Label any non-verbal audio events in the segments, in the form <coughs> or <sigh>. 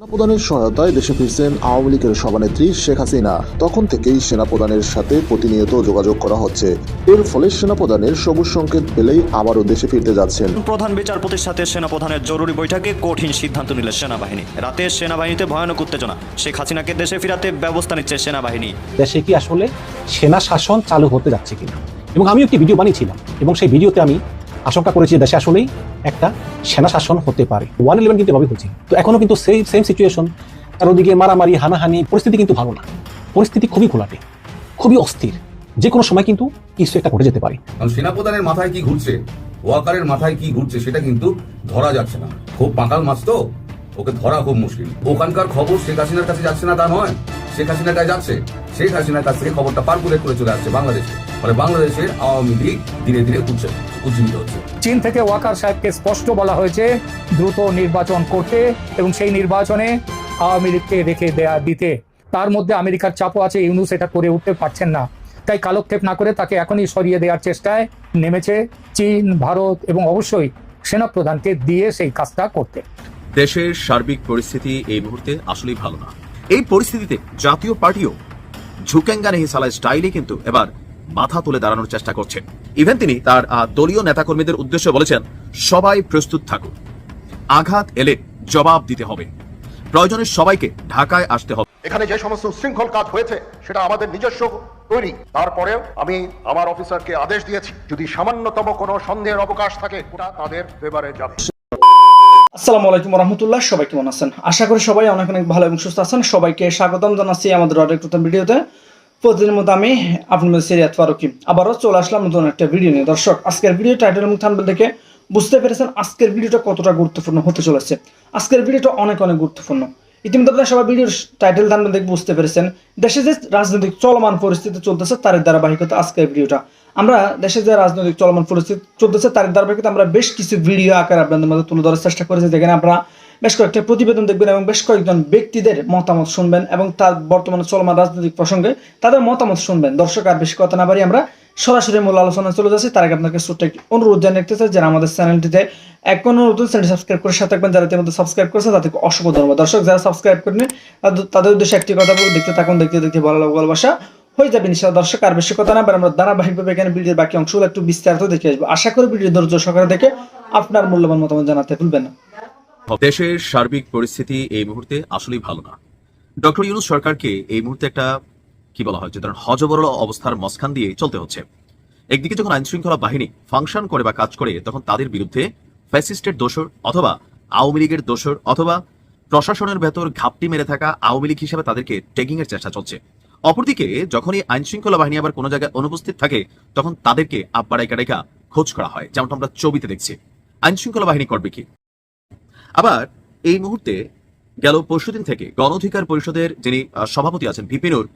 সেনাপ্রধানের সহায়তায় দেশে ফিরছেন আওয়ামী লীগের সভানেত্রী শেখ হাসিনা। তখন থেকেই সেনাপ্রধানের সাথে প্রতিনিয়ত যোগাযোগ করা হচ্ছে। এর ফলে সেনাপ্রধানের সবুজ সংকেত পেলেই আবারও দেশে ফিরতে যাচ্ছেন। প্রধান বিচারপতির সাথে সেনাপ্রধানের জরুরি বৈঠকে কঠিন সিদ্ধান্ত নিল সেনাবাহিনী। রাতে সেনাবাহিনীতে ভয়ানক উত্তেজনা। শেখ হাসিনাকে দেশে ফিরাতে ব্যবস্থা নিচ্ছে সেনাবাহিনী। দেশে কি আসলে সেনা শাসন চালু হতে যাচ্ছে কিনা? এবং আমি একটি ভিডিও বানিয়েছিলাম। এবং সেই ভিডিওতে আমি আশঙ্কা করেছি দেশে আসলেই একটা সেনা শাসন হতে পারে। ওয়ান ইলেভেন কিন্তু এভাবে হচ্ছে। তো এখনও কিন্তু সেই সেম সিচুয়েশন তার ওদিকে মারামারি, হানাহানি, পরিস্থিতি কিন্তু ভালো না। পরিস্থিতি খুবই ঘোলাটে খুবই অস্থির। যে কোনো সময় কিন্তু কিছু একটা ঘটে যেতে পারে। কারণ সেনাপ্রধানের মাথায় কি ঘুরছে, ওয়াকারের মাথায় কি ঘুরছে, সেটা কিন্তু ধরা যাচ্ছে না। খুব পাকাল মাছ তো, ওকে ধরা খুব মুশকিল। ওখানকার খবর শেখ হাসিনার কাছে যাচ্ছে না তা নয়। শেখ হাসিনার কাছে যাচ্ছে। শেখ হাসিনার কাছ থেকে খবরটা পারকুলেট করে চলে আসছে বাংলাদেশে। ফলে বাংলাদেশের আওয়ামী লীগ ধীরে ধীরে উঠছে। উজ্জীবিত হচ্ছে চীন থেকে ওয়াকার সাহেবকে স্পষ্ট বলা হয়েছে দ্রুত নির্বাচন করতে এবং সেই নির্বাচনে আওয়ামী লীগকে রেখে দেয়া দিতে। তার মধ্যে আমেরিকার চাপও আছে ইউনুস এটা করে উঠতে পারছেন না। তাই কালক্ষেপ না করে তাকে এখনই সরিয়ে দেওয়ার চেষ্টায় নেমেছে চীন ভারত এবং অবশ্যই সেনাপ্রধানকে দিয়ে সেই কাজটা করতে। দেশের সার্বিক পরিস্থিতি এই মুহূর্তে আসলেই ভালো না। এই পরিস্থিতিতে জাতীয় পার্টিও ঝুকেঙ্গা নেহি সালায় স্টাইলে কিন্তু এবার মাথা তুলে দাঁড়ানোর চেষ্টা করছে ইভেন তিনি তার দলীয় নেতাকর্মীদের উদ্দেশ্যে বলেছেন সবাই প্রস্তুত থাকুন আঘাত এলে জবাব দিতে হবে। প্রয়োজনে সবাইকে ঢাকায় আসতে হবে। এখানে যে সমস্ত উশৃঙ্খল কাজ হয়েছে সেটা আমাদের নিজস্ব তৈরি। তারপরেও আমি আমার অফিসারকে আদেশ দিয়েছি যদি সামান্যতম কোনো সন্দেহের অবকাশ থাকে ওটা তাদের ফেভারে যাবে। আসসালামু আলাইকুম রহমতুল্লাহ সবাই কেমন আছেন? আশা করি সবাই অনেক অনেক ভালো এবং সুস্থ আছেন। সবাইকে স্বাগতম জানাচ্ছি আমাদের নতুন ভিডিওতে। প্রতিদিনের মতো আমি আপনাদের সিরিয়াত ফারুকি। আবারও চলে আসলাম নতুন একটা ভিডিও নিয়ে। দর্শক, আজকের ভিডিও টাইটেল এবং থাম্বনেল দেখে বুঝতে পেরেছেন আজকের ভিডিওটা কতটা গুরুত্বপূর্ণ হতে চলেছে। আজকের ভিডিওটা অনেক অনেক গুরুত্বপূর্ণ। ইতিমধ্যে আপনারা সবাই ভিডিওর টাইটেল থাম্বনেল দেখে বুঝতে পেরেছেন। দেশে যে রাজনৈতিক চলমান পরিস্থিতি চলতেছে তার ধারাবাহিকতা আজকের ভিডিওটা আমরা দেশে যে রাজনৈতিক চলমান পরিস্থিতি চলতেছে তার ধারাবাহিকতা আমরা বেশ কিছু ভিডিও আকারে আপনাদের মধ্যে তুলে ধরার চেষ্টা করেছি। যেখানে আপনারা বেশ কয়েকটা প্রতিবেদন দেখবেন এবং বেশ কয়েকজন ব্যক্তিদের মতামত শুনবেন এবং তার বর্তমানে চলমান রাজনৈতিক প্রসঙ্গে তাদের মতামত শুনবেন। দর্শক, আর বেশি কথা না বাড়ি আমরা সরাসরি মূল আলোচনায় চলে যাচ্ছি। তার আগে আপনাকে ছোট্ট একটি অনুরোধ জানিয়ে রাখতে চাই, যারা আমাদের চ্যানেলটিতে এখন নতুন চ্যানেল সাবস্ক্রাইব করে সাথে থাকবেন, যারা ইতিমধ্যে সাবস্ক্রাইব করেছে, তাদেরকে অসংখ্য ধন্যবাদ। দর্শক, যারা সাবস্ক্রাইব করেনি তাদের- উদ্দেশ্যে একটি কথা বলব দেখতে থাকুন, দেখতে দেখতে ভালো লাগবে ভালোবাসা হয়ে যাবে নিশ্চয় দর্শক, আর বেশি কথা না আমরা ধারাবাহিকভাবে এখানে ভিডিওর বাকি অংশগুলো একটু বিস্তারিত দেখে আসব। আশা করি ভিডিও ধৈর্য সহকারে দেখে আপনার মূল্যবান মতামত জানাতে ভুলবেন না। দেশের সার্বিক পরিস্থিতি এই মুহূর্তে আসলেই ভালো না। ডক্টর ইউনুস সরকারকে এই মুহূর্তে একটা, কি বলা হয়, যে ধরেন হজবরল অবস্থার মসখান দিয়ে চলতে হচ্ছে। একদিকে যখন আইন শৃঙ্খলা বাহিনী ফাংশন করে বা কাজ করে, তখন তাদের বিরুদ্ধে ফ্যাসিস্টের দোষর অথবা আওয়ামী লীগের দোষর অথবা প্রশাসনের ভেতর ঘাপটি মেরে থাকা আওয়ামী লীগ হিসেবে তাদেরকে টেকিং এর চেষ্টা চলছে। অপরদিকে যখনই আইন শৃঙ্খলা বাহিনী আবার কোনো জায়গায় অনুপস্থিত থাকে, তখন তাদেরকে আব্বারাইকা রেখা খোঁজ করা হয়, যেমনটা আমরা ছবিতে দেখছি। আইন শৃঙ্খলা বাহিনী করবে কি? আবার এই মুহূর্তে গেল পরশুদিন থেকে গণ অধিকার পরিষদের যিনি সভাপতি আছেন ভিপিনুর,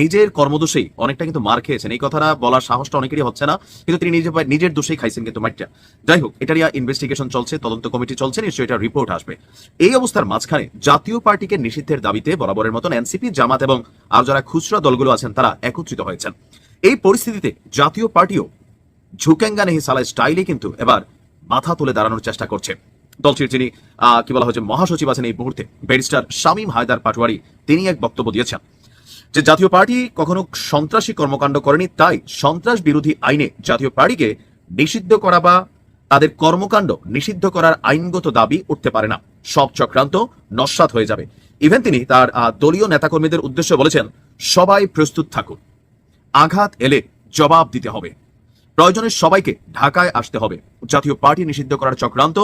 নিজের কর্মদোষেই অনেকটা কিন্তু মার খেয়েছেন। এই কথাটা বলার সাহসটা অনেকেরই হচ্ছে না, কিন্তু তিনি নিজে নিজের দোষেই খাইছেন কিন্তু মাইটটা। যাই হোক এটার ইনভেস্টিগেশন চলছে, তদন্ত কমিটি চলছে, নিশ্চয়ই এটা রিপোর্ট আসবে। এই অবস্থার মাঝখানে জাতীয় পার্টিকে নিষিদ্ধের দাবিতে বরাবরের মতন এনসিপি, জামাত এবং আর যারা খুচরা দলগুলো আছেন, তারা একত্রিত হয়েছেন। এই পরিস্থিতিতে জাতীয় পার্টিও ঝুকেঙ্গা নেহি সালা স্টাইলে কিন্তু এবার মাথা তুলে দাঁড়ানোর চেষ্টা করছে। দলটির যিনি কি বলা হয়েছে, মহাসচিব আছেন এই মুহূর্তে, ব্যারিস্টার শামীম হায়দার পাটোয়ারি, তিনি এক বক্তব্য দিয়েছেন যে জাতীয় পার্টি কখনো সন্ত্রাসী কর্মকাণ্ড করেনি, তাই সন্ত্রাস বিরোধী আইনে জাতীয় পার্টিকে নিষিদ্ধ করা বা তাদের কর্মকাণ্ড নিষিদ্ধ করার আইনগত দাবি উঠতে পারে না। সব চক্রান্ত নস্বাত হয়ে যাবে। ইভেন তিনি তার দলীয় নেতাকর্মীদের উদ্দেশ্যে বলেছেন, সবাই প্রস্তুত থাকুন। আঘাত এলে জবাব দিতে হবে। প্রয়োজনে সবাইকে ঢাকায় আসতে হবে। জাতীয় পার্টি নিষিদ্ধ করার চক্রান্ত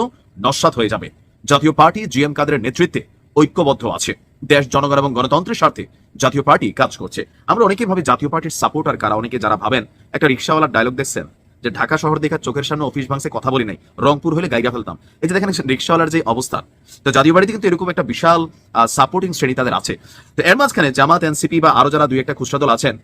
নস্বাত হয়ে যাবে। জাতীয় পার্টি জিএম কাদের নেতৃত্বে ঐক্যবদ্ধ আছে। দেশ, জনগণ এবং গণতন্ত্রের স্বার্থে জাতীয় পার্টি কাজ করছে। আমরা অনেকেই ভাবে জাতীয় পার্টির সাপোর্টার কারা? অনেকে যারা ভাবেন, একটা রিক্সাওয়ালার ডায়লগ দেখছেন যে ঢাকা শহর দেখা চোখের সামনে অফিস ভাঙছে, কথা বলি নাই, রংপুর হলে গাইগা ফেলতাম। এই যে দেখেন রিক্সাওয়ালার যে অবস্থা, তো জাতীয় পার্টিতে কিন্তু এরকম একটা বিশাল সাপোর্টিং শ্রেণি তাদের আছে। তো এর মাঝখানে জামাত, এনসিপি বা আরও যারা দুই একটা খুচরা দল আছেন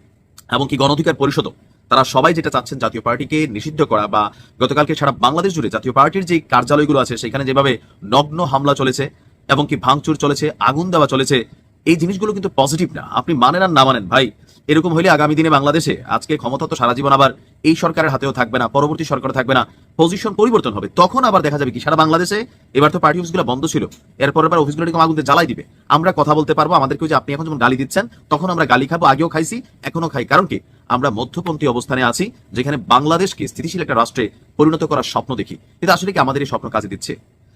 এমনকি গণ অধিকার পরিষদও তারা সবাই যেটা চাচ্ছেন জাতীয় পার্টিকে নিষিদ্ধ করা বা গতকালকে সারা বাংলাদেশ জুড়ে জাতীয় পার্টির যে কার্যালয়গুলো আছে, সেখানে যেভাবে নগ্ন হামলা চলেছে এবং কি ভাঙচুর চলেছে, আগুন দেওয়া চলেছে, এই জিনিসগুলো কিন্তু পজিটিভ না। আপনি মানেন আর না মানেন, ভাই। এরকম হলে আগামী দিনে বাংলাদেশে, আজকে ক্ষমতা তো সারা জীবন আবার এই সরকারের হাতেও থাকবে না, পরবর্তী সরকার থাকবে না পজিশন পরিবর্তন হবে। তখন আবার দেখা যাবে কি, সারা বাংলাদেশে এবার তো পার্টি অফিসগুলো বন্ধ ছিল, এরপর এবার অফিসগুলো এরকম আগুন জ্বালাই দিবে। আমরা কথা বলতে পারব, আমাদেরকে যে আপনি এখন যখন গালি দিচ্ছেন, তখন আমরা গালি খাব, আগেও খাইছি এখনও খাই। কারণ কি, আমরা মধ্যপন্থী অবস্থানে আছি, যেখানে বাংলাদেশকে স্থিতিশীল একটা রাষ্ট্রে পরিণত করার স্বপ্ন দেখি। কিন্তু আসলে কি আমাদের এই স্বপ্ন কাজে দিচ্ছে?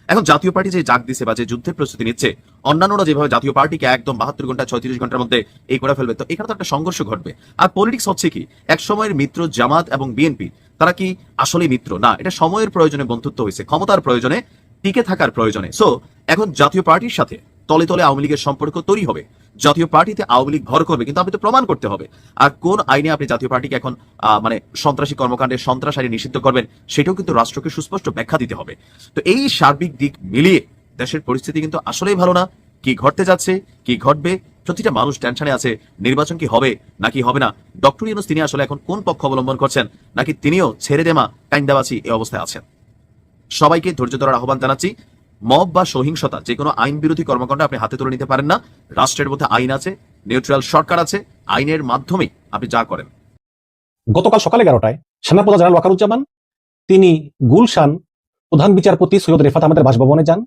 এখন জাতীয় পার্টি যে জাগ দিছে বা যে যুদ্ধের প্রস্তুতি নিচ্ছে, অন্যান্যরা যেভাবে জাতীয় পার্টিকে একদম বাহাত্তর ঘণ্টা, ছয়ত্রিশ ঘণ্টার মধ্যে এই করে ফেলবে, তো এখানে তো একটা সংঘর্ষ ঘটবে। আর পলিটিক্স হচ্ছে কি, এক সময়ের মিত্র জামাত এবং বিএনপি, তারা কি আসলে মিত্র? না, এটা সময়ের প্রয়োজনে বন্ধুত্ব হয়েছে, ক্ষমতার প্রয়োজনে, টিকে থাকার প্রয়োজনে। সো এখন জাতীয় পার্টির সাথে তলে তলে আওয়ামী লীগের সম্পর্ক তৈরি হবে। জাতীয় পার্টিতে আওয়ামী লীগ ভর করবে, কিন্তু আপনি তো প্রমাণ করতে হবে। আর কোন আইনে আপনি জাতীয় পার্টিকে এখন মানে সন্ত্রাসী কর্মকাণ্ডে সন্ত্রাস আইনে নিষিদ্ধ করবেন, সেটাও কিন্তু রাষ্ট্রকে সুস্পষ্ট ব্যাখ্যা দিতে হবে। তো এই সার্বিক দিক মিলিয়ে দেশের পরিস্থিতি কিন্তু আসলেই ভালো না। কি ঘটতে যাচ্ছে, কি ঘটবে, প্রতিটা মানুষ টেনশনে আছে, নির্বাচন কি হবে, নাকি হবে না। ডক্টর ইউনুস তিনি আসলে এখন কোন পক্ষ অবলম্বন করছেন, নাকি তিনিও ছেড়ে দেমা কাইন্দাবাচি এই অবস্থায় আছেন। সবাইকে ধৈর্য ধরার আহ্বান জানাচ্ছি। মব বা সহিংসতা যে কোনো আইন বিরোধী কর্মকাণ্ড আপনি হাতে তুলে নিতে পারেন না। রাষ্ট্রের মধ্যে আইন আছে নিউট্রাল সরকার আছে, আইনের মাধ্যমেই আপনি যা করেন। গতকাল সকাল এগারোটায় সেনাপ্রধান জেনারেল ওয়াকারুজ্জামান, তিনি গুলশান প্রধান বিচারপতি সৈয়দ রেফাত আহমেদের বাসভবনে যান,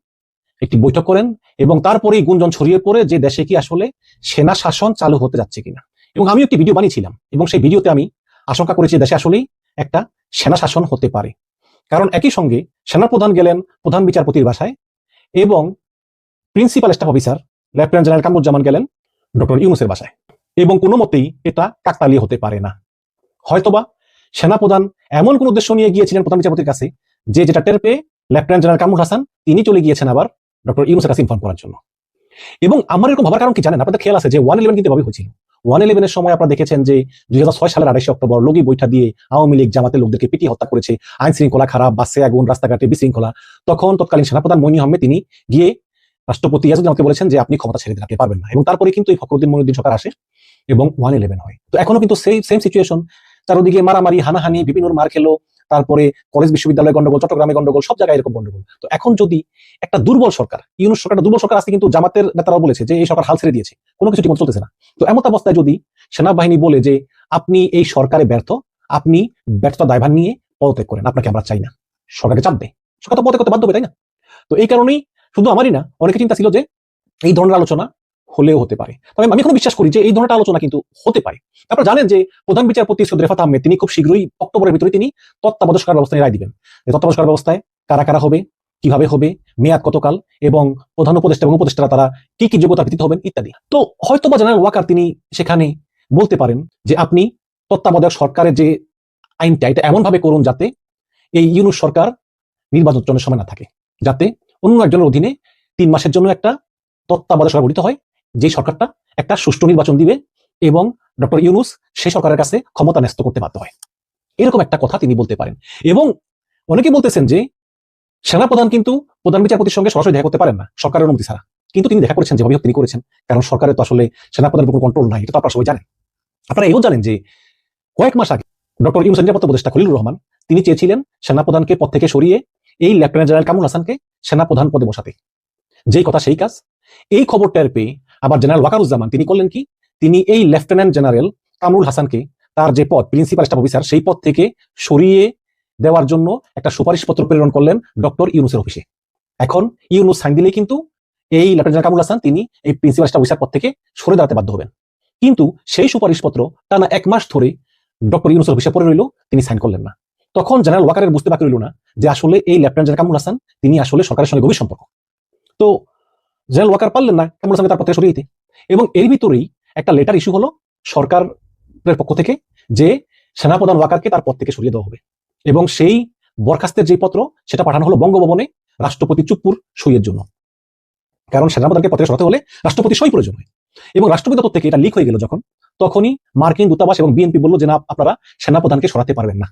একটি বৈঠক করেন এবং তারপরেই গুঞ্জন ছড়িয়ে পড়ে যে দেশে কি আসলে সেনা শাসন চালু হতে যাচ্ছে কিনা। এবং আমি একটি ভিডিও বানিয়েছিলাম এবং সেই ভিডিওতে আমি আশঙ্কা করেছি দেশে আসলেই একটা সেনা শাসন হতে পারে। কারণ একই সঙ্গে সেনাপ্রধান গেলেন প্রধান বিচারপতির বাসায় এবং principal staff officer lieutenant general Kamruzzaman গেলেন ডক্টর ইউনুসের বাসায়। এবং কোনো মতেই এটা কাকতালীয় হতে পারে না। হয়তোবা সেনাপ্রধান এমন কোন উদ্দেশ্য নিয়ে গিয়েছিলেন প্রধান বিচারপতির কাছে, যে যেটা টের পেয়ে লেফটেন্যান্ট জেনারেল কামরুল হাসান তিনি চলে গিয়েছেন আবার ডক্টর ইউনুসের কাছে ইনফর্ম করার জন্য। এবং আমার এরকম ভাবার কারণ কি জানেন? আপনাদের খেয়াল আছে যে ওয়ান ইলেভেন কিন্তু এভাবে হয়েছিল। ওয়ান ইলেভেনের সময় আপনারা দেখেছেন যে দুই সালের আড়াইশে অক্টোবর লগি বৈঠা দিয়ে আওয়ামী লীগ জামাতের লোকদেরকে পিটিয়ে হত্যা করেছে। আইন শৃঙ্খলা খারাপ, বাসে আগুন, রাস্তাঘাটে বিশৃঙ্খলা। তখন তৎকালীন সেনাপ্রধান মইনি আহমেদ তিনি গিয়ে রাষ্ট্রপতি ইয়াজুদ্দিন আমাকে বলেছেন যে, আপনি ক্ষমতা ছেড়ে দিন, আপনি পারবেন না। এবং তারপরে কিন্তু এই ফখরুদ্দিন মনুদ্দিন সরকার আসে এবং ওয়ান ইলেভেন হয়। তো এখনও কিন্তু সেই সেম সিচুয়েশন চারদিকে মারামারি, হানাহানি, বিভিন্ন মার খেলো। তারপরে কলেজ বিশ্ববিদ্যালয় গন্ডগোল, চট্টগ্রামে গন্ডগোল, সব জায়গায় এরকম গন্ডগোল। তো এখন যদি একটা দুর্বল সরকার, ইউনুস সরকার দুর্বল সরকার আসতে কিন্তু জামাতের নেতারাও বলেছে যে এই সরকার হাল ছেড়ে দিয়েছে, কোনো কিছু ঠিকমতো চলতেছে না। তো এমন অবস্থায় যদি সেনাবাহিনী বলে যে আপনি এই সরকারে ব্যর্থ, আপনি ব্যর্থতা দায়ভার নিয়ে পদত্যাগ করেন, আপনাকে আমরা চাই না। সরকারকে চাপ দেয় সরকার তো পদত্যাগ করতে বাধ্য হবে, তাই না? তো এই কারণেই শুধু আমারই না অনেকের চিন্তা ছিল যে এই ধরনের আলোচনা হলেও হতে পারে। তবে আমি এখনও বিশ্বাস করি যে এই ধরনের আলোচনা কিন্তু হতে পারে। আপনারা জানেন যে প্রধান বিচারপতি সৈয়দ আহমেদ, তিনি খুব শীঘ্রই অক্টোবরের ভিতরে তিনি তত্ত্বাবধায়ক সরকার ব্যবস্থায় রায় দিবেন। তত্ত্বাবধায়ক ব্যবস্থায় কারা কারা হবে, কীভাবে হবে, মেয়াদ কতকাল, এবং প্রধান উপদেষ্টা এবং উপদেষ্টারা তারা কি কি যোগ্যতা ভিত্তিতে হবেন, ইত্যাদি। তো হয়তো বা জেনারেল ওয়াকার তিনি সেখানে বলতে পারেন যে আপনি তত্ত্বাবধায়ক সরকারের যে আইনটা, এটা এমন ভাবে করুন যাতে এই ইউনুস সরকার নির্বাচনের সময় না থাকে। যাতে অন্য একজনের অধীনে তিন মাসের জন্য একটা তত্ত্বাবধায়ক সরকার গঠিত হয় যে সরকারটা একটা সুষ্ঠু নির্বাচন দিবে এবং ডক্টর ইউনুস সেই সরকারের কাছে ক্ষমতা ন্যস্ত করতে বাধ্য হয়। এরকম একটা কথা তিনি বলতে পারেন। এবং অনেকে বলতেছেন যে সেনাপ্রধান কিন্তু প্রধান বিচারপতির সঙ্গে সরাসরি দেখা করতে পারেন না, সরকারের অনুমতি ছাড়া। কিন্তু তিনি দেখা করেছেন যেভাবে তিনি করেছেন, কারণ সরকারের তো আসলে সেনাপ্রধানের কোনো কন্ট্রোল নাই, এটা তো আপনারা সবাই জানেন। আপনারা এও জানেন যে কয়েক মাস আগে ডক্টর ইউনুস নিরাপত্তা উপদেষ্টা খলিলুর রহমান, তিনি চেয়েছিলেন সেনাপ্রধানকে পদ থেকে সরিয়ে এই লেফটেন্যান্ট জেনারেল কামুল হাসানকে সেনাপ্রধান পদে বসাতে। যেই কথা সেই কাজ, এই খবর টের পেয়ে আবার জেনারেল ওয়াকারুজ্জামান, তিনি করলেন কি? তিনি এই লেফটেন্যান্ট জেনারেল কামরুল হাসানকে তার যে পদ, প্রিন্সিপাল স্টাফ অফিসার, সেই পদ থেকে সরিয়ে দেওয়ার জন্য একটা সুপারিশপত্র প্রেরণ করলেন ডক্টর ইউনুসের অফিসে। এখন ইউনুস সাইন দিলেই কিন্তু এই লেফটেন্যান্ট কামরুল হাসান, তিনি এই প্রিন্সিপাল স্টাফ অফিসার পদ থেকে সরে দাঁড়াতে বাধ্য হবেন। কিন্তু সেই সুপারিশপত্র টানা এক মাস ধরে ডক্টর ইউনুসের অফিসে পড়ে রইল, তিনি সাইন করলেন না। তখন জেনারেল ওয়াকারের বুঝতে বাকি রইল না যে আসলে এই লেফটেন্যান্ট জেনারেল কামরুল হাসান, তিনি আসলে সরকারের সঙ্গে গভীর সম্পর্ক। তো জেনারেল ওয়াকার পারলেন না কামরুল হাসানকে তার পথে সরিয়ে দিতে। এবং এর ভিতরেই একটা লেটার ইস্যু হলো সরকারের পক্ষ থেকে যে সেনাপ্রধান ওয়াকারকে তার পদ থেকে সরিয়ে দেওয়া হবে। এবং সেই বরখাস্তের যে পত্র, সেটা পাঠানো হলো বঙ্গভবনে রাষ্ট্রপতি চুপ্পুর সইয়ের জন্য। কারণ সেনাপ্রধানকে পথে সরাতে হলে রাষ্ট্রপতি সই প্রয়োজন হয়। এবং রাষ্ট্রপতি দপ্তর থেকে এটা লিক হয়ে গেল যখন, তখনই মার্কিন দূতাবাস এবং বিএনপি বলল যে, না, আপনারা সেনাপ্রধানকে সরাতে পারবেন না।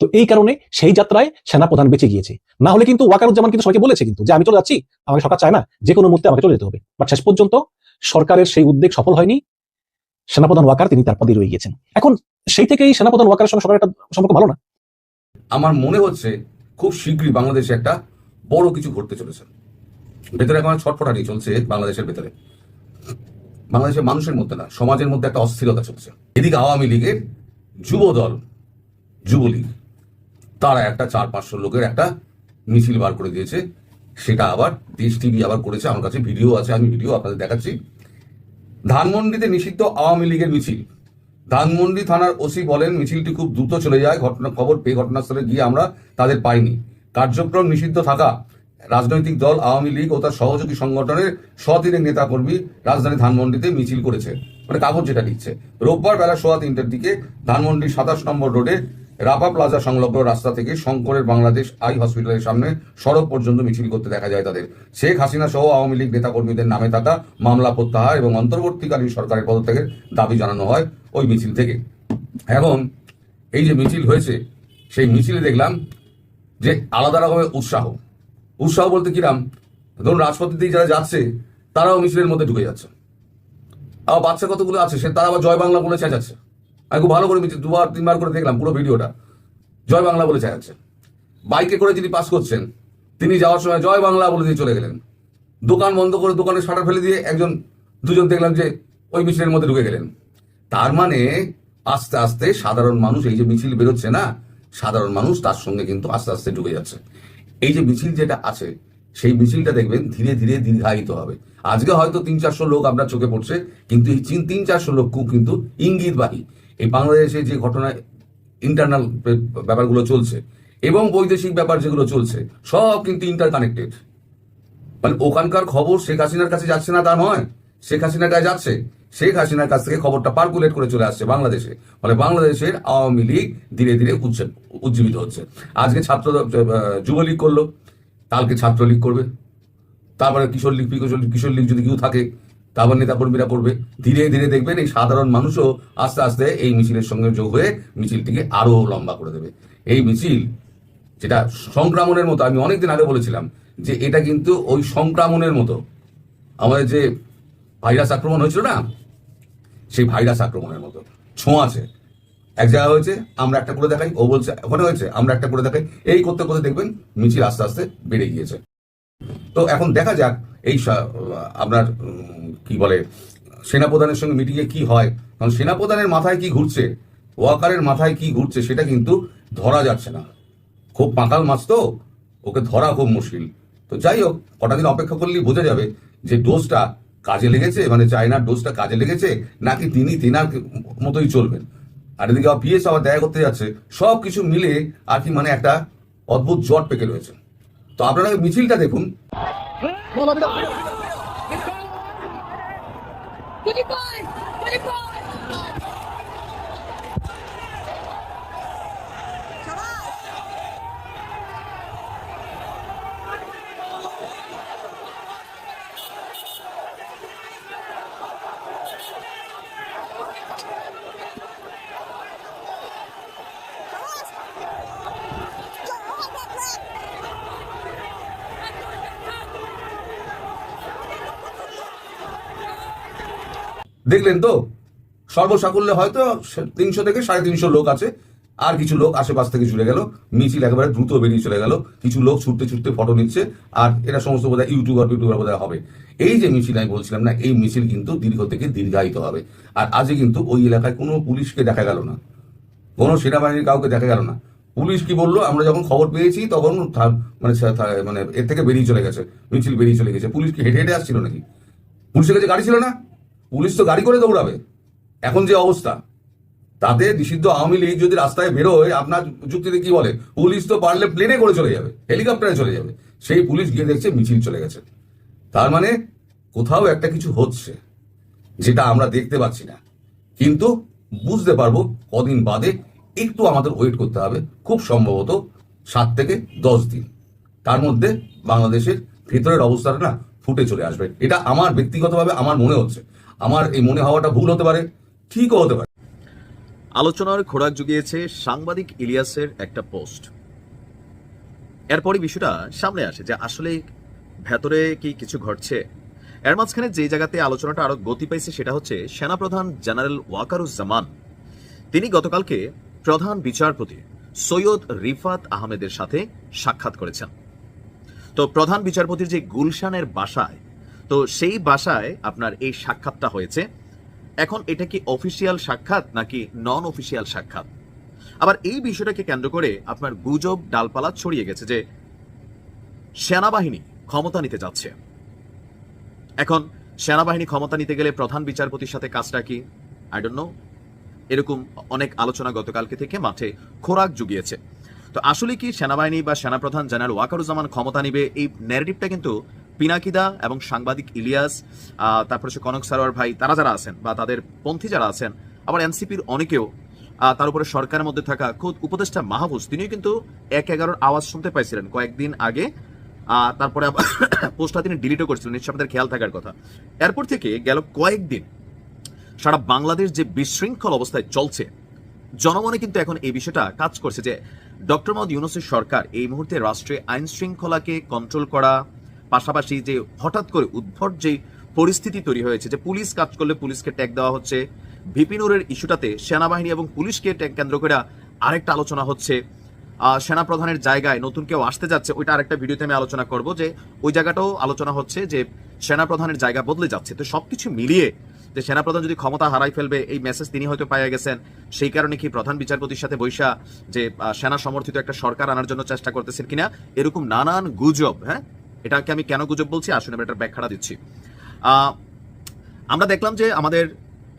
তো এই কারণে সেই যাত্রায় সেনাপ্রধান বেঁচে গিয়েছে। না হলে কিন্তু ওয়াকারুজ্জামান কিন্তু সবাইকে বলেছে কিন্তু যে, আমি চলে যাচ্ছি, আমাকে সরকার চায় না, যে কোনো মুহূর্তে আমাকে চলে যেতে হবে। বাট শেষ পর্যন্ত সরকারের সেই উদ্যোগ সফল হয়নি। সেনাপ্রধান ওয়াকার তিনি তার পদে রয়ে গিয়েছেন। এখন সেই থেকেই সেনাপ্রধান ওয়াকারের সঙ্গে সরকারের একটা সম্পর্ক ভালো না? আমার মনে হচ্ছে খুব শীঘ্রই বাংলাদেশে একটা বড় কিছু ঘটতে চলেছে। ভেতরে এখন ছটফটানি চলছে বাংলাদেশের ভেতরে। বাংলাদেশের মানুষের মধ্যে না, সমাজের মধ্যে একটা অস্থিরতা চলছে। এদিকে আওয়ামী লীগের যুব দল যুবলীগ তারা একটা চার পাঁচশো লোকের একটা মিছিল বার করে দিয়েছে। সেটা আবার দেশ টিভি আবার করেছে। আমার কাছে ভিডিও আছে, আমি ভিডিও আপনাদের দেখাচ্ছি। ধানমন্ডিতে নিষিদ্ধ আওয়ামী লীগের মিছিল। ধানমন্ডি থানার ওসি বলেন, মিছিলটি খুব দ্রুত চলে যায়। ঘটনা খবর পেয়ে ঘটনাস্থলে গিয়ে আমরা তাদের পাইনি। কার্যক্রম নিষিদ্ধ থাকা। রাজনৈতিক দল, আওয়ামী লীগ ও তার সহযোগী সংগঠনের শতিনের নেতাকর্মী রাজধানী ধানমন্ডিতে মিছিল করেছে। মানে কাগজ যেটা লিখছে রোববার বেলা সোয়া তিনটের দিকে ধানমন্ডি সাতাশ নম্বর রোডে রাপা প্লাজা সংলগ্ন রাস্তা থেকে শঙ্করের বাংলাদেশ আই হসপিটালের সামনে সড়ক পর্যন্ত মিছিল করতে দেখা যায় তাদের। শেখ হাসিনা সহ আওয়ামী লীগ নেতাকর্মীদের নামে থাকা মামলা প্রত্যাহার এবং অন্তর্বর্তীকালীন সরকারের পদত্যাগের দাবি জানানো হয় ওই মিছিল থেকে। এখন এই যে মিছিল হয়েছে, সেই মিছিলে দেখলাম যে আলাদা রকমের উৎসাহ। উৎসাহ বলতে কিরাম ধরুন রাজপথের দিকে যারা যাচ্ছে, তারাও মিছিলের মধ্যে ঢুকে যাচ্ছে। আবার বাচ্চা কতগুলো আছে, সে তারা আবার জয় বাংলা বলে চেঁচাচ্ছে। আমি খুব ভালো করে মিছিল দুবার, তিনবার করে দেখলাম পুরো ভিডিওটা। জয় বাংলা বলে চেঁচাচ্ছে বাইকে করে যিনি পাস করছেন, তিনি যাওয়ার সময় জয় বাংলা বলে দিয়ে চলে গেলেন। দোকান বন্ধ করে দোকানে শাটার ফেলে দিয়ে একজন, দুজন দেখলাম যে ওই মিছিলের মধ্যে ঢুকে গেলেন। তার মানে আস্তে আস্তে সাধারণ মানুষ, এই যে মিছিল বেরোচ্ছে না, সাধারণ মানুষ তার সঙ্গে কিন্তু আস্তে আস্তে ঢুকে যাচ্ছে। এই যে মিছিল যেটা আছে, সেই মিছিলটা দেখবেন ধীরে ধীরে দীর্ঘায়িত হবে। আজকে হয়তো তিন চারশো লোক আপনার চোখে পড়ছে, কিন্তু এই তিন চারশো লোক কিন্তু ইঙ্গিতবাহী। এই বাংলাদেশে যে ঘটনা ইন্টারনাল ব্যাপারগুলো চলছে এবং বৈদেশিক ব্যাপার যেগুলো চলছে, সব কিন্তু ইন্টার কানেক্টেড মানে ওখানকার খবর শেখ হাসিনার কাছে যাচ্ছে না তা নয়। শেখ হাসিনার কাছে যাচ্ছে, শেখ হাসিনার কাছ থেকে খবরটা পার্কুলেট করে চলে আসছে বাংলাদেশে। ফলে বাংলাদেশের আওয়ামী লীগ ধীরে ধীরে উজ্জীবিত হচ্ছে। আজকে ছাত্র যুবলীগ করল, কালকে ছাত্রলীগ করবে। তারপরে কিশোর লীগ কিশোর কিশোর লীগ যদি কেউ থাকে তারপর নেতাকর্মীরা করবে ধীরে ধীরে দেখবেন এই সাধারণ মানুষও আস্তে আস্তে এই মিছিলের সঙ্গে যোগ হয়ে মিছিলটিকে আরও লম্বা করে দেবে। এই মিছিল যেটা সংক্রমণের মতো, আমি অনেকদিন আগে বলেছিলাম যে এটা কিন্তু ওই সংক্রমণের মতো। আমাদের যে ভাইরাস আক্রমণ হয়েছিল না, সেই ভাইরাস আক্রমণের মতো। ছোঁয়াছে এক জায়গায় হয়েছে, আমরা একটা করে দেখাই, ও বলছে, ওখানে হয়েছে, আমরা একটা করে দেখাই। এই করতে করতে দেখবেন মিছিল আস্তে আস্তে বেড়ে গিয়েছে। তো এখন দেখা যাক এই আপনার কি বলে, সেনাপ্রধানের সঙ্গে মিটিংয়ে কি হয়? কারণ সেনাপ্রধানের মাথায় কি ঘুরছে? ওয়াকারের মাথায় কি ঘুরছে সেটা কিন্তু ধরা যাচ্ছে না। খুব পাঁকাল মাছ তো, ওকে ধরা খুব মুশকিল। তো যাই হোক, কটা দিন অপেক্ষা করলেই বোঝা যাবে যে ডোজটা কাজে লেগেছে মানে চায়নার ডোজটা কাজে লেগেছে, নাকি তিনি তেনার মতোই চলবেন। আর এদিকে পিএস আবার দেখা করতে যাচ্ছে সব কিছু মিলে আর কি মানে একটা অদ্ভুত জট পেকে রয়েছে। তো আপনারা ওই মিছিলটা দেখুন! দেখলেন তো? সর্বসাকুল্যে হয়তো তিনশো থেকে সাড়ে তিনশো লোক আছে। আর কিছু লোক আশেপাশ থেকে জুড়ে গেল। মিছিল একেবারে দ্রুত বেরিয়ে চলে গেল। কিছু লোক ছুটতে ছুটতে ফটো নিচ্ছে। আর এটা সমস্ত বোধহয় ইউটিউবার ইউটিউবার বোধহয় হবে। এই যে মিছিল, আমি বলছিলাম না, এই মিছিল কিন্তু দীর্ঘ থেকে দীর্ঘায়িত হবে। আর আজকে কিন্তু ওই এলাকায় কোনো পুলিশকে দেখা গেল না। কোনো সেনাবাহিনীর কাউকে দেখা গেল না। পুলিশ কি বলল? আমরা যখন খবর পেয়েছি, তখন মানে মানে এর থেকে বেরিয়ে চলে গেছে। মিছিল বেরিয়ে চলে গেছে। পুলিশ কি হেঁটে হেঁটে আসছিল নাকি? পুলিশের কাছে গাড়ি ছিল না? পুলিশ তো গাড়ি করে দৌড়াবে। এখন যে অবস্থা। তাতে নিষিদ্ধ আওয়ামী লীগ যদি রাস্তায় বেরোয়, আপনার যুক্তিতে কি বলে? পুলিশ তো পারলে প্লেনে করে চলে যাবে হেলিকপ্টারে চলে যাবে। সেই পুলিশ গিয়ে দেখছে মিছিল চলে গেছে। তার মানে কোথাও একটা কিছু হচ্ছে, যেটা আমরা দেখতে পাচ্ছি না। কিন্তু বুঝতে পারব, কদিন বাদে একটু আমাদের ওয়েট করতে হবে। খুব সম্ভবত সাত থেকে দশ দিন। তার মধ্যে বাংলাদেশের ভেতরের অবস্থাটা না ফুটে চলে আসবে। এটা আমার ব্যক্তিগতভাবে আমার মনে হচ্ছে। আমার এই মনে হওয়াটা ভুল হতে পারে, ঠিকও হতে পারে। আলোচনার খোরাক জুগিয়েছে সাংবাদিক ইলিয়াসের একটা পোস্ট। এরপরই বিষয়টা সামনে আসে যে আসলে ভেতরে কি কিছু ঘটছে। এর মাঝখানে যে জায়গাতে আলোচনাটা আরও গতি পাইছে সেটা হচ্ছে সেনাপ্রধান জেনারেল ওয়াকারুজ্জামান। তিনি গতকালকে প্রধান বিচারপতি সৈয়দ রিফাত আহমেদের সাথে সাক্ষাৎ করেছেন। তো প্রধান বিচারপতির যে গুলশানের বাসায় তো সেই বাসায় আপনার এই সাক্ষাৎটা হয়েছে। এখন এটা কি অফিসিয়াল সাক্ষাৎ নাকি নন অফিসিয়াল সাক্ষাৎ? আবার এই বিষয়টাকে কেন্দ্র করে আপনার গুজব ডালপালা ছড়িয়ে গেছে যে সেনাবাহিনী ক্ষমতা নিতে যাচ্ছে। এখন সেনাবাহিনী ক্ষমতা নিতে গেলে প্রধান বিচারপতির সাথে কাজটা কি? আই ডোন্ট নো এরকম অনেক আলোচনা গতকালকে থেকে মাঠে খোরাক জুগিয়েছে। তো আসলে কি সেনাবাহিনী বা সেনাপ্রধান জেনারেল ওয়াকারুজ্জামান ক্ষমতা নিবে? এই ন্যারেটিভটা কিন্তু পিনাকিদা এবং সাংবাদিক ইলিয়াস তারপরে হচ্ছে কনক সারোয়ার ভাই, তারা যারা আছেন বা তাদের পন্থী যারা আছেন, আবার এনসিপির অনেকেও তার উপরে সরকারের মধ্যে থাকা খোদ উপদেষ্টা মাহবুজ তিনিও কিন্তু এক এগারোর আওয়াজ শুনতে পাইছিলেন কয়েকদিন আগে। তারপরে <coughs> পোস্টটা তিনি ডিলিটও করছিলেন নিশ্চয় আমাদের খেয়াল থাকার কথা। এরপর থেকে গেল কয়েকদিন, সারা বাংলাদেশ যে বিশৃঙ্খল অবস্থায় চলছে, জনমনে কিন্তু এখন এই বিষয়টা কাজ করছে যে, ডক্টর মোহাম্মদ ইউনুসের সরকার এই মুহূর্তে রাষ্ট্রে আইন শৃঙ্খলাকে কন্ট্রোল করা পাশাপাশি যে হঠাৎ করে উদ্ভট যে পরিস্থিতি তৈরি হয়েছে, যে পুলিশ কাজ করলে পুলিশকে ট্যাগ দেওয়া হচ্ছে, ভিপিনুরের ইস্যুটাতে সেনাবাহিনী এবং পুলিশকে ট্যাগ কেন্দ্র করে আরেকটা আলোচনা হচ্ছে। সেনাপ্রধানের জায়গায় নতুন কেউ আসতে যাচ্ছে, ওইটা আরেকটা ভিডিওতে আমি আলোচনা করব যে ওই জায়গাটাও আলোচনা হচ্ছে যে সেনাপ্রধানের জায়গা বদলে যাচ্ছে। তো সবকিছু মিলিয়ে যে সেনাপ্রধান যদি ক্ষমতা হারাই ফেলবে, এই মেসেজ তিনি হয়তো পাইয়া গেছেন। সেই কারণে কি প্রধান বিচারপতির সাথে বৈশা যে সেনা সমর্থিত একটা সরকার আনার জন্য চেষ্টা করতেছেন কিনা, এরকম নানান গুজব হ্যাঁ? এটাকে আমি কেন গুজব বলছি? আসুন আমি এটার ব্যাখ্যাটা দিচ্ছি। আমরা দেখলাম যে আমাদের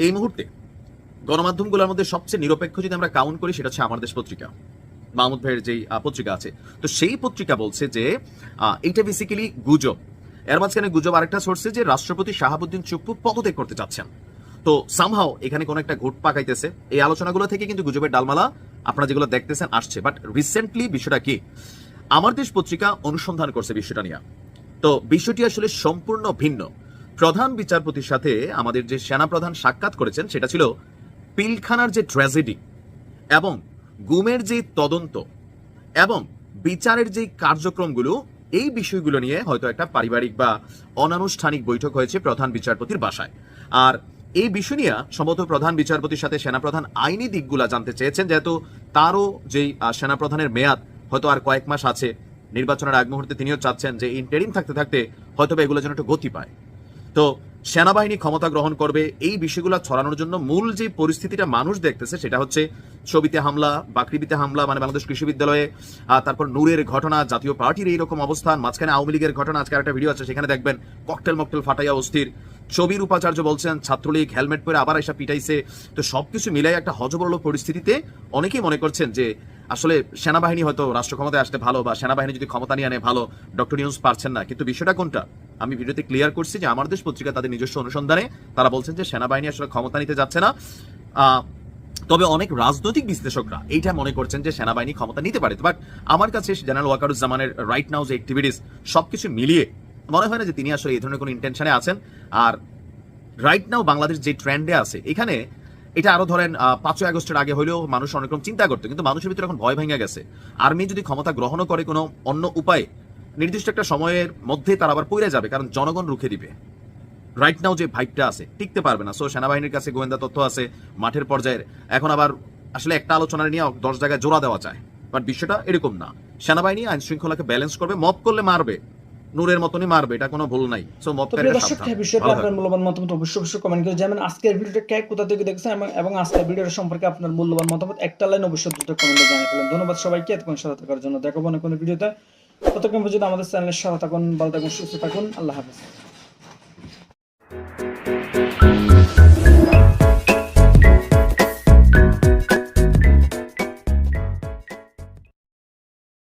এই মুহূর্তে গণমাধ্যমগুলোর মধ্যে সবচেয়ে নিরপেক্ষ যদি আমরা কাউন্ট করি, সেটা হচ্ছে আমার দেশ পত্রিকা। মাহমুদ ভাইয়ের যেই পত্রিকা আছে। তো সেই পত্রিকা বলছে যে এইটা বেসিক্যালি গুজব। এর মাঝখানে গুজব আরেকটা সোর্সে যে রাষ্ট্রপতি শাহাবুদ্দিন চুপ্পু পদত্যাগ করতে চাচ্ছেন। তো সামহাও এখানে কোনো একটা ঘুট পাকাইতেছে। এই আলোচনাগুলো থেকে কিন্তু গুজবের ডালমালা আপনারা যেগুলো দেখতেছেন, আসছে। বাট রিসেন্টলি বিষয়টা কি? আমার দেশ পত্রিকা অনুসন্ধান করছে বিষয়টা নিয়ে। তো বিষয়টি আসলে সম্পূর্ণ ভিন্ন। প্রধান বিচারপতির সাথে আমাদের যে সেনাপ্রধান সাক্ষাৎ করেছেন, সেটা ছিল পিলখানার যে ট্র্যাজেডি এবং গুমের যে তদন্ত এবং বিচারের যে কার্যক্রমগুলো, এই বিষয়গুলো নিয়ে হয়তো একটা পারিবারিক বা অনানুষ্ঠানিক বৈঠক হয়েছে প্রধান বিচারপতির বাসায়। আর এই বিষয় নিয়ে সম্ভবত প্রধান বিচারপতির সাথে সেনাপ্রধান আইনি দিকগুলা জানতে চেয়েছেন, যেহেতু তারও যেই সেনাপ্রধানের মেয়াদ হয়তো আর কয়েক মাস আছে। নির্বাচনের আগ মুহূর্তে তিনিও চাচ্ছেন যে ইন্টারিম থাকতে থাকতে হয়তো বা এগুলো যেন একটু গতি পায়। তো সেনাবাহিনী ক্ষমতা গ্রহণ করবে, এই বিষয়গুলো ছড়ানোর জন্য মূল যে পরিস্থিতিটা মানুষ দেখতেছে সেটা হচ্ছে ছবিতে হামলা বাকরিবিতে হামলা মানে বাংলাদেশ কৃষি বিদ্যালয়ে তারপর নূরের ঘটনা, জাতীয় পার্টির এইরকম অবস্থান, মাঝখানে আওয়ামী লীগের ঘটনা, আজকে একটা ভিডিও আছে, সেখানে দেখবেন ককটেল মকটেল ফাটাইয়া অস্থির। ছবির উপাচার্য বলছেন, ছাত্রলীগ হেলমেট পরে আবার এসে পিটাইছে। তো সবকিছু মিলাই একটা হজবরল পরিস্থিতিতে অনেকেই মনে করছেন যে আসলে সেনাবাহিনী হয়তো রাষ্ট্র ক্ষমতায় আসতে ভালো বা সেনাবাহিনী যদি ক্ষমতা নিয়ে আনে ভালো, ডক্টর নিউজ পারছেন না। কিন্তু বিষয়টা কোনটা? আমি ভিডিওতে ক্লিয়ার করছি যে আমার দেশ পত্রিকা তাদের নিজস্ব অনুসন্ধানে তারা বলছেন যে সেনাবাহিনী আসলে ক্ষমতা নিতে যাচ্ছে না। তবে অনেক রাজনৈতিক বিশ্লেষকরা এইটা মনে করছেন যে সেনাবাহিনী ক্ষমতা নিতে পারে। বাট আমার কাছে জেনারেল ওয়াকারুজ্জামানের রাইট নাও যে অ্যাক্টিভিটিস সবকিছু মিলিয়ে মনে হয় না যে তিনি আসলে এই ধরনের কোনো ইন্টেনশনে আছেন। আর রাইট নাও বাংলাদেশ যে ট্রেন্ডে আছে, এখানে এটা আরও ধরেন পাঁচই আগস্টের আগে হলেও মানুষ অনেক রকম চিন্তা করতো, কিন্তু মানুষের ভিতরে এখন ভয় ভেঙে গেছে। আর্মি যদি ক্ষমতা গ্রহণও করে কোনো অন্য উপায়ে, নির্দিষ্ট একটা সময়ের মধ্যে তারা আবার পড়ে যাবে, কারণ জনগণ রুখে দিবে। রাইট নাও যে ভাইবটা আছে, টিকতে পারবে না। সো সেনাবাহিনীর কাছে গোয়েন্দা তথ্য আছে, মাঠের পর্যায়ের। এখন আবার আসলে একটা আলোচনা নিয়ে দশ জায়গায় জোড়া দেওয়া যায়। বাট বিষয়টা এরকম না। সেনাবাহিনী আইন শৃঙ্খলাকে ব্যালেন্স করবে মপ করলে মারবে। নূরের মতনই মারবে এটা কোনো ভুল নাই। সো তো প্রিয় দর্শক এই বিষয়ে আপনার মূল্যবান মতামত অবশ্যই অবশ্যই কমেন্ট করে জানাবেন। আজকের ভিডিওটা কে কোথা থেকে দেখছেন এবং- এবং আজকের ভিডিওটা সম্পর্কে আপনার মূল্যবান মতামত একটা লাইন অবশ্যই দুটো কমেন্টে জানিয়ে ফেলুন ধন্যবাদ সবাইকে এতক্ষণ সাথে থাকার জন্য। দেখাবো অনেক কোনো ভিডিওতে। ততক্ষণ পর্যন্ত আমাদের চ্যানেলের সাথে থাকুন ভালো থাকুন সুস্থ থাকুন। আল্লাহ হাফেজ।